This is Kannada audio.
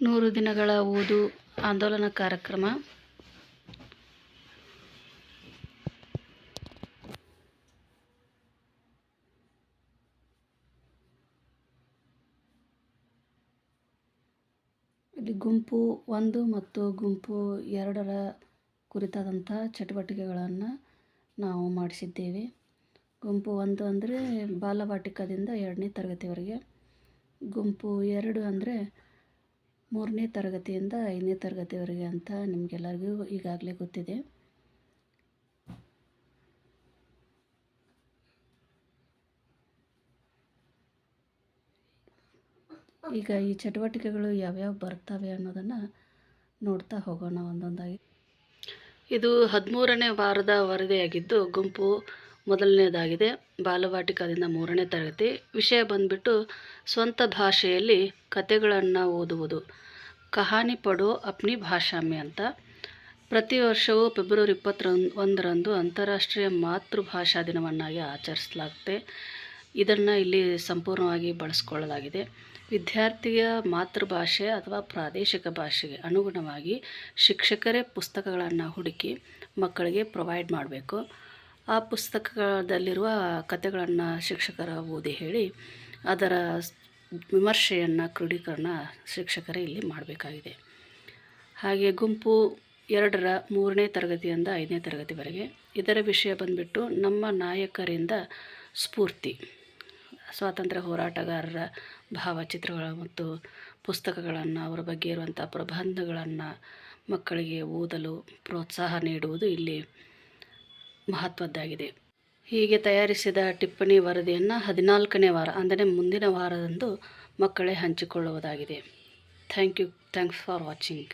ನೂರು ದಿನಗಳ ಓದು ಆಂದೋಲನ ಕಾರ್ಯಕ್ರಮ. ಇಲ್ಲಿ ಗುಂಪು ಒಂದು ಮತ್ತು ಗುಂಪು ಎರಡರ ಕುರಿತಾದಂಥ ಚಟುವಟಿಕೆಗಳನ್ನು ನಾವು ಮಾಡಿಸಿದ್ದೇವೆ. ಗುಂಪು ಒಂದು ಅಂದರೆ ಬಾಲವಾಟಿಕದಿಂದ ಎರಡನೇ ತರಗತಿವರೆಗೆ, ಗುಂಪು ಎರಡು ಅಂದರೆ ಮೂರನೇ ತರಗತಿಯಿಂದ ಐದನೇ ತರಗತಿವರೆಗೆ ಅಂತ ನಿಮಗೆಲ್ಲರಿಗೂ ಈಗಾಗಲೇ ಗೊತ್ತಿದೆ. ಈಗ ಈ ಚಟುವಟಿಕೆಗಳು ಯಾವ್ಯಾವ ಬರ್ತವೆ ಅನ್ನೋದನ್ನು ನೋಡ್ತಾ ಹೋಗೋಣ ಒಂದೊಂದಾಗಿ. ಇದು ಹದಿಮೂರನೇ ವಾರದ ವರದಿಯಾಗಿದ್ದು, ಗುಂಪು ಮೊದಲನೇದಾಗಿದೆ, ಬಾಲವಾಟಿಕಾದಿಂದ ಮೂರನೇ ತರಗತಿ. ವಿಷಯ ಬಂದ್ಬಿಟ್ಟು ಸ್ವಂತ ಭಾಷೆಯಲ್ಲಿ ಕತೆಗಳನ್ನು ಓದುವುದು. ಕಹಾನಿ ಪಡೋ ಅಪ್ನಿ ಭಾಷಾಮಿ ಅಂತ. ಪ್ರತಿ ವರ್ಷವೂ ಫೆಬ್ರವರಿ ಇಪ್ಪತ್ತರ ಒಂದರಂದು ಅಂತಾರಾಷ್ಟ್ರೀಯ ಮಾತೃಭಾಷಾ ದಿನವನ್ನಾಗಿ ಆಚರಿಸಲಾಗುತ್ತೆ. ಇದನ್ನು ಇಲ್ಲಿ ಸಂಪೂರ್ಣವಾಗಿ ಬಳಸ್ಕೊಳ್ಳಲಾಗಿದೆ. ವಿದ್ಯಾರ್ಥಿಯ ಮಾತೃಭಾಷೆ ಅಥವಾ ಪ್ರಾದೇಶಿಕ ಭಾಷೆಗೆ ಅನುಗುಣವಾಗಿ ಶಿಕ್ಷಕರೇ ಪುಸ್ತಕಗಳನ್ನು ಹುಡುಕಿ ಮಕ್ಕಳಿಗೆ ಪ್ರೊವೈಡ್ ಮಾಡಬೇಕು. ಆ ಪುಸ್ತಕದಲ್ಲಿರುವ ಕಥೆಗಳನ್ನು ಶಿಕ್ಷಕರ ಓದಿ ಹೇಳಿ ಅದರ ವಿಮರ್ಶೆಯನ್ನು ಕ್ರೋಢೀಕರಣ ಶಿಕ್ಷಕರೇ ಇಲ್ಲಿ ಮಾಡಬೇಕಾಗಿದೆ. ಹಾಗೆ ಗುಂಪು ಎರಡರ ಮೂರನೇ ತರಗತಿಯಿಂದ ಐದನೇ ತರಗತಿವರೆಗೆ ಇದರ ವಿಷಯ ಬಂದುಬಿಟ್ಟು ನಮ್ಮ ನಾಯಕರಿಂದ ಸ್ಫೂರ್ತಿ, ಸ್ವಾತಂತ್ರ್ಯ ಹೋರಾಟಗಾರರ ಭಾವಚಿತ್ರಗಳು ಮತ್ತು ಪುಸ್ತಕಗಳನ್ನು, ಅವರ ಬಗ್ಗೆ ಇರುವಂಥ ಪ್ರಬಂಧಗಳನ್ನು ಮಕ್ಕಳಿಗೆ ಓದಲು, ಪ್ರೋತ್ಸಾಹ ನೀಡುವುದು ಇಲ್ಲಿ ಮಹತ್ವದ್ದಾಗಿದೆ. ಹೀಗೆ ತಯಾರಿಸಿದ ಟಿಪ್ಪಣಿ ವರದಿಯನ್ನು ಹದಿನಾಲ್ಕನೇ ವಾರ, ಅಂದರೆ ಮುಂದಿನ ವಾರದಂದು ಮಕ್ಕಳೇ ಹಂಚಿಕೊಳ್ಳುವುದಾಗಿದೆ. Thank you. Thanks for watching.